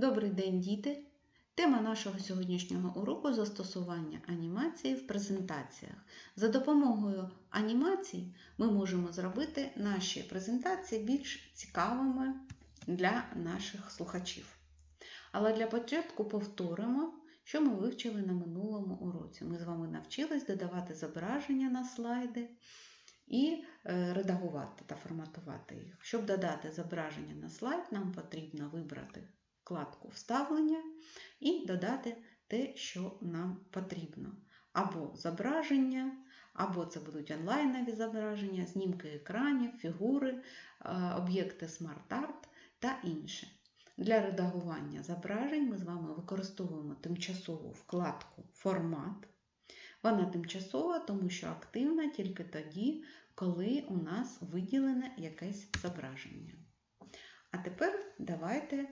Добрий день, діти! Тема нашого сьогоднішнього уроку застосування анімації в презентаціях. За допомогою анімацій ми можемо зробити наші презентації більш цікавими для наших слухачів. Але для початку повторимо, що ми вивчили на минулому уроці. Ми з вами навчились додавати зображення на слайди і е, редагувати та форматувати їх. Щоб додати зображення на слайд, нам потрібно вибрати вкладку Вставлення і додати те, що нам потрібно. Або зображення, або це будуть онлайнові зображення, знімки екранів, фігури, е, об'єкти смарт-арт та інше. Для редагування зображень ми з вами використовуємо тимчасову вкладку Формат. Вона тимчасова, тому що активна тільки тоді, коли у нас виділене якесь зображення. А тепер давайте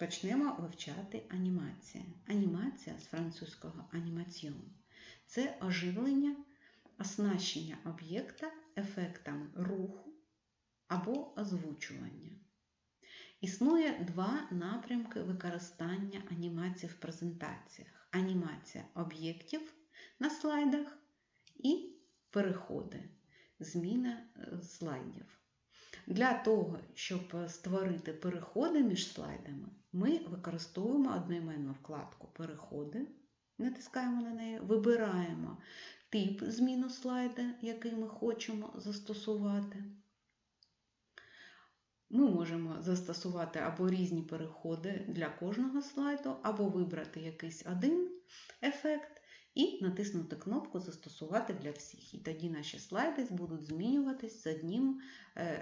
почнемо вивчати анімацію. Анімація з французького анімаціон це оживлення, оснащення об'єкта ефектами руху або озвучування. Існує два напрямки використання анімації в презентаціях: анімація об'єктів на слайдах і переходи, зміна слайдів. Для того, щоб створити переходи між слайдами, ми використовуємо одноіменну вкладку Переходи, натискаємо на неї, вибираємо тип зміну слайда, який ми хочемо застосувати. Ми можемо застосувати або різні переходи для кожного слайду, або вибрати якийсь один ефект і натиснути кнопку Застосувати для всіх. І тоді наші слайди будуть змінюватись з одним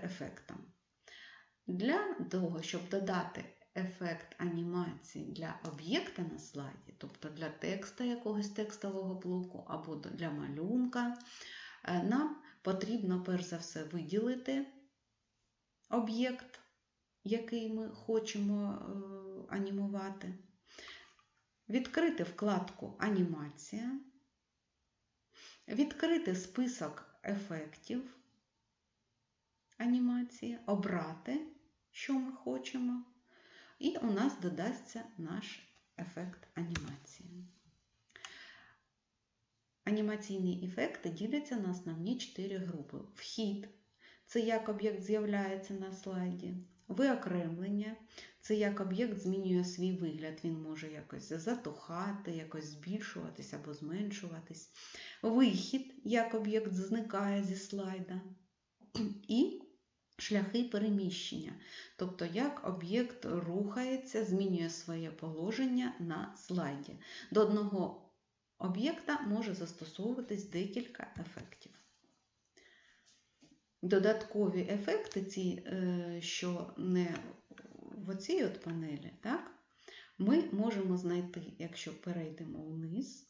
ефектом. Для того, щоб додати ефект анімації для об'єкта на слайді, тобто для текста якогось текстового блоку або для малюнка, нам потрібно перш за все виділити об'єкт, який ми хочемо анімувати, відкрити вкладку Анімація, відкрити список ефектів анімації, обрати, що ми хочемо, і у нас додасться наш ефект анімації. Анімаційні ефекти діляться на основні чотири групи: вхід це як об'єкт з'являється на слайді, виокремлення це як об'єкт змінює свій вигляд, він може якось затухати, якось збільшуватись або зменшуватись. Вихід, як об'єкт зникає зі слайда. І шляхи переміщення, тобто як об'єкт рухається, змінює своє положення на слайді. До одного об'єкта може застосовуватись декілька ефектів. Додаткові ефекти, ці, що не в оцій от панелі, так, ми можемо знайти, якщо перейдемо вниз.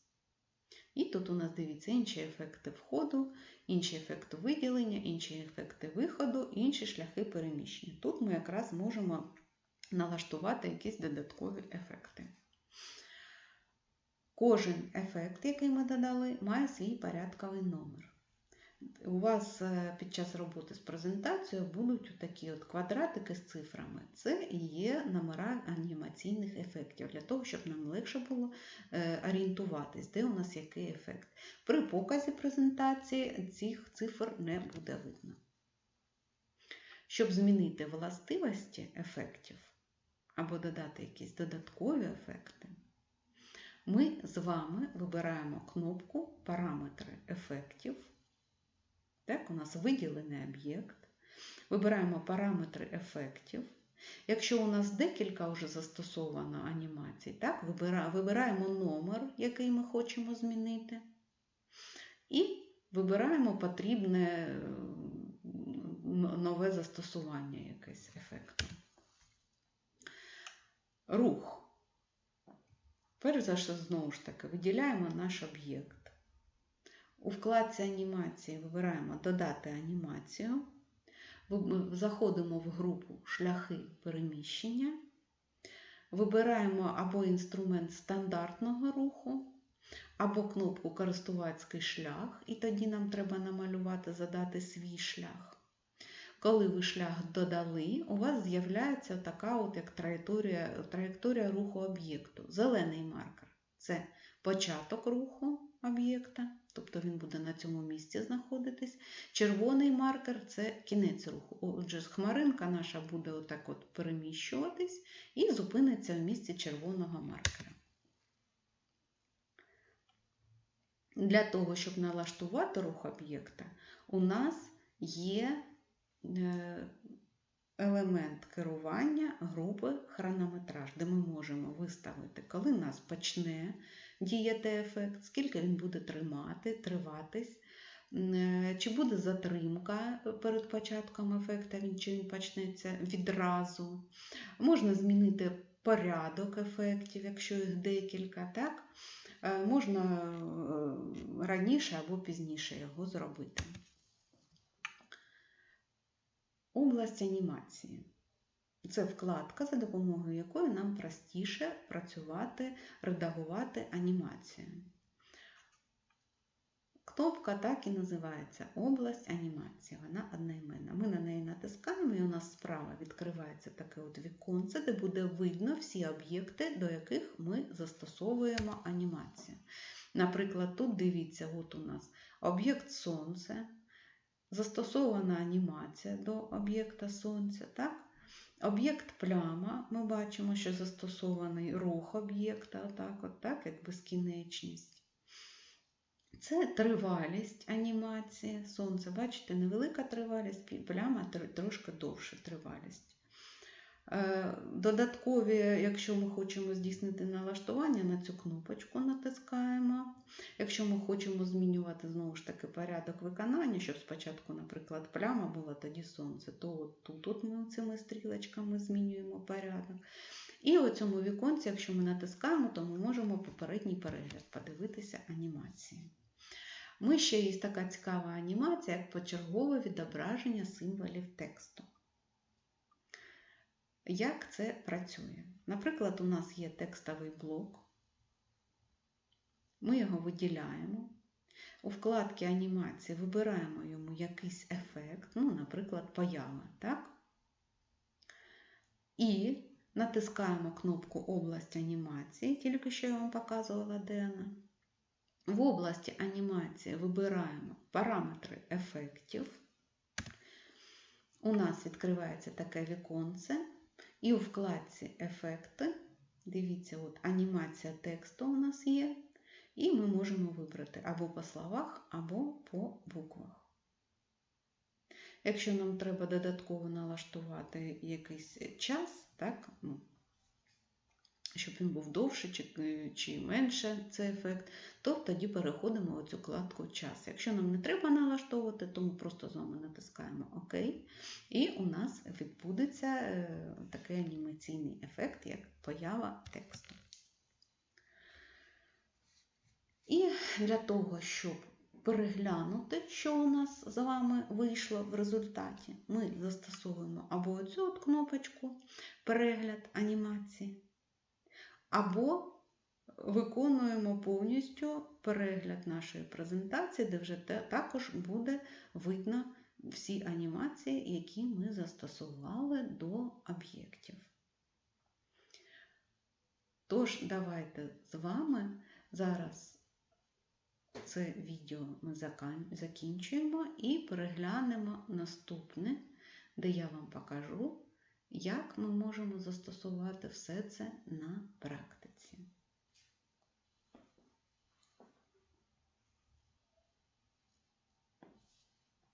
І тут у нас дивіться інші ефекти входу, інші ефекти виділення, інші ефекти виходу, інші шляхи переміщення. Тут ми якраз можемо налаштувати якісь додаткові ефекти. Кожен ефект, який ми додали, має свій порядковий номер. У вас під час роботи з презентацією будуть такі от квадратики з цифрами. Це є номера анімаційних ефектів, для того, щоб нам легше було орієнтуватись, де у нас який ефект. При показі презентації цих цифр не буде видно. Щоб змінити властивості ефектів або додати якісь додаткові ефекти, ми з вами вибираємо кнопку Параметри ефектів. Так, У нас виділений об'єкт. Вибираємо параметри ефектів. Якщо у нас декілька вже застосовано анімацій, так, вибираємо номер, який ми хочемо змінити. І вибираємо потрібне нове застосування якесь ефекту. Рух. Перш за все, знову ж таки, виділяємо наш об'єкт. У вкладці анімації вибираємо Додати анімацію, заходимо в групу Шляхи переміщення, вибираємо або інструмент стандартного руху, або кнопку Користувацький шлях, і тоді нам треба намалювати, задати свій шлях. Коли ви шлях додали, у вас з'являється така от як траєкторія, траєкторія руху об'єкту. Зелений маркер це початок руху об'єкта, тобто він буде на цьому місці знаходитись. Червоний маркер це кінець руху. Отже, хмаринка наша буде отак от переміщуватись і зупиниться в місці червоного маркера. Для того, щоб налаштувати рух об'єкта, у нас є е, елемент керування групи хронометраж, де ми можемо виставити, коли нас почне діяти ефект, скільки він буде тримати, триватись, е, чи буде затримка перед початком ефекту, чи він почнеться відразу. Можна змінити порядок ефектів, якщо їх декілька. так? Е, Можна е, раніше або пізніше його зробити. Область анімації. Це вкладка, за допомогою якої нам простіше працювати, редагувати анімацію. Кнопка так і називається область анімації. Вона одноіменна. Ми на неї натискаємо, і у нас справа відкривається таке от віконце, де буде видно всі об'єкти, до яких ми застосовуємо анімацію. Наприклад, тут дивіться, от у нас об'єкт Сонце, застосована анімація до об'єкта Сонця. так? Об'єкт пляма, ми бачимо, що застосований рух об'єкта, так, от так, як безкінечність. Це тривалість анімації. сонця. бачите, невелика тривалість, пляма трошки довша тривалість. Е, Додаткові, якщо ми хочемо здійснити налаштування, на цю кнопочку натискаємо. Якщо ми хочемо змінювати знову ж таки порядок виконання, щоб спочатку, наприклад, пляма була, тоді сонце, то от тут от ми цими стрілочками змінюємо порядок. І у цьому віконці, якщо ми натискаємо, то ми можемо попередній перегляд подивитися анімації. Ми ще є така цікава анімація, як почергове відображення символів тексту. Як це працює? Наприклад, у нас є текстовий блок, ми його виділяємо. У вкладці анімації вибираємо йому якийсь ефект, ну, наприклад, поява. так? І натискаємо кнопку Область анімації, тільки що я вам показувала де вона. В області анімації вибираємо параметри ефектів. У нас відкривається таке віконце. І у вкладці Ефекти, дивіться, от анімація тексту у нас є. І ми можемо вибрати або по словах, або по буквах. Якщо нам треба додатково налаштувати якийсь час, так, ну, щоб він був довше чи, чи менше цей ефект, то тоді переходимо цю кладку час. Якщо нам не треба налаштовувати, то ми просто з вами натискаємо ОК, і у нас відбудеться е, такий анімаційний ефект, як поява тексту. І для того, щоб переглянути, що у нас з вами вийшло в результаті, ми застосовуємо або оцю от кнопочку перегляд анімації, або виконуємо повністю перегляд нашої презентації, де вже також буде видно всі анімації, які ми застосували до об'єктів. Тож, давайте з вами зараз це відео ми закінчуємо і переглянемо наступне, де я вам покажу, як ми можемо застосувати все це на практиці.